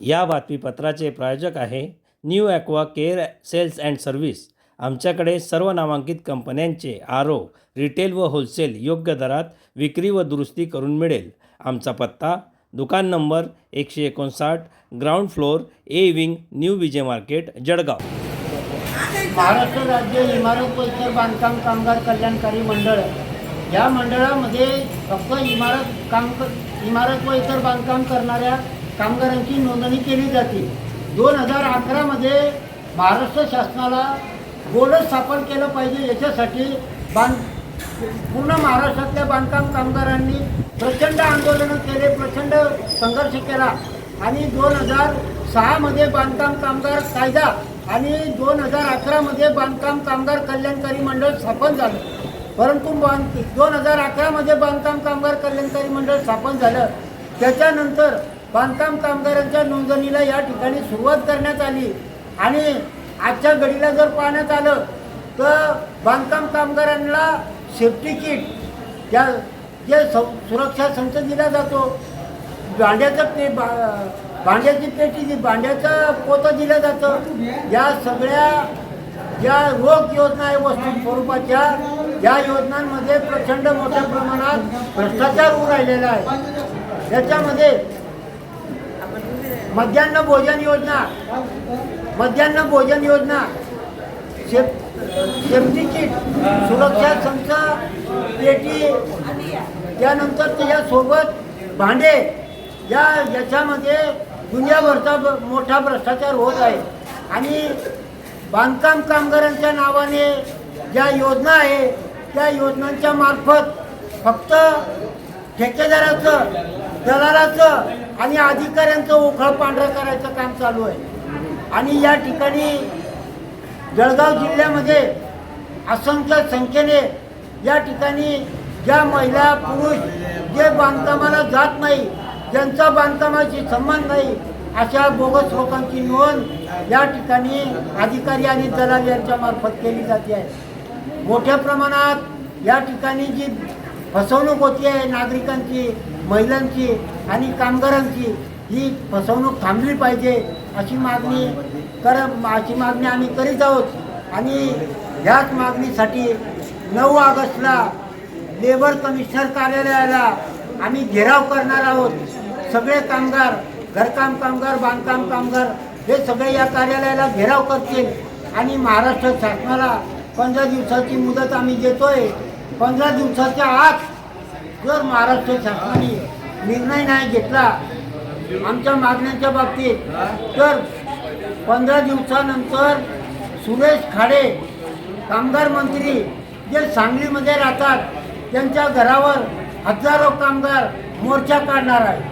या बातमीपत्राचे प्रायोजक आहे new aqua care sales and service. आमच्याकडे सर्व नामांकित कंपन्यांचे आर ओ रिटेल व होलसेल योग्य दरात विक्री व दुरुस्ती करून मिळेल. आमचा पत्ता दुकान नंबर एकशे एकोणसाठ ground floor A wing new Vijay market Jalgaon. Maharashtra राज्य इमारत परिसर बांधकाम कामगार कल्याणकारी मंडळ. या मंडळामध्ये फक्त इमारत काम इमारत व इतर बांधकाम करणाऱ्या कामगारांची नोंदणी केली जाते. दोन हजार अकरामध्ये महाराष्ट्र शासनाला बोर्ड स्थापन केलं पाहिजे. याच्यासाठी बांध पूर्ण महाराष्ट्रातल्या बांधकाम कामगारांनी प्रचंड आंदोलनं केले प्रचंड संघर्ष केला. आणि दोन हजार सहामध्ये बांधकाम कामगार कायदा आणि दोन हजार अकरामध्ये बांधकाम कामगार कल्याणकारी मंडळ स्थापन झालं. परंतु बांध दोन हजार अकरामध्ये बांधकाम कामगार कल्याणकारी मंडळ स्थापन झालं. त्याच्यानंतर बांधकाम कामगारांच्या नोंदणीला या ठिकाणी सुरुवात करण्यात आली. आणि आजच्या घडीला जर पाहण्यात आलं तर बांधकाम कामगारांना सेफ्टी किट त्या जे सौ सुरक्षा संच दिला जातो. भांड्याचं पे बा भांड्याची पेटी जी भांड्याचं पोतं दिलं जातं. या सगळ्या ज्या रोग योजना आहे वस्तू स्वरूपाच्या या योजनांमध्ये प्रचंड मोठ्या प्रमाणात भ्रष्टाचार होऊ राहिलेला आहे. याच्यामध्ये मध्यान्ह भोजन योजना. मध्यान्ह भोजन योजना. सेफ सेफ्टी किट सुरक्षा संच पेटी त्यानंतर त्याच्यासोबत भांडे. या याच्यामध्ये दुनियाभरचा मोठा भ्रष्टाचार होत आहे. आणि बांधकाम कामगारांच्या नावाने ज्या योजना आहे त्या योजनांच्या मार्फत फक्त ठेकेदाराचं दलालाचं आणि अधिकाऱ्यांचं ओखळ पांढरं करायचं काम चालू आहे. आणि या ठिकाणी जळगाव जिल्ह्यामध्ये असंख्य संख्येने या ठिकाणी ज्या महिला पुरुष जे बांधकामाला जात नाही ज्यांचा बांधकामाशी संबंध नाही अशा बोगस लोकांची नोंद या ठिकाणी अधिकारी आणि दलाल यांच्या मार्फत केली जाते आहे. मोठ्या प्रमाणात या ठिकाणी जी फसवणूक होती आहे नागरिकांची महिलांची आणि कामगारांची ही फसवणूक थांबली पाहिजे अशी मागणी कर अशी मागणी आम्ही करीत आहोत. आणि ह्याच मागणीसाठी नऊ ऑगस्टला लेबर कमिशनर कार्यालयाला आम्ही घेराव करणार आहोत. सगळे कामगार घरकाम कामगार बांधकाम कामगार हे सगळे या कार्यालयाला घेराव करतील. आणि महाराष्ट्र शासनाला पंधरा दिवसाची मुदत आम्ही देतोय. पंधरा दिवसाच्या आत जर महाराष्ट्र शासनाने निर्णय नाही घेतला आमच्या मागण्यांच्या बाबतीत तर पंधरा दिवसानंतर सुरेश खाडे कामगार मंत्री जे सांगलीमध्ये राहतात त्यांच्या घरावर हजारो कामगार मोर्चा काढणार आहे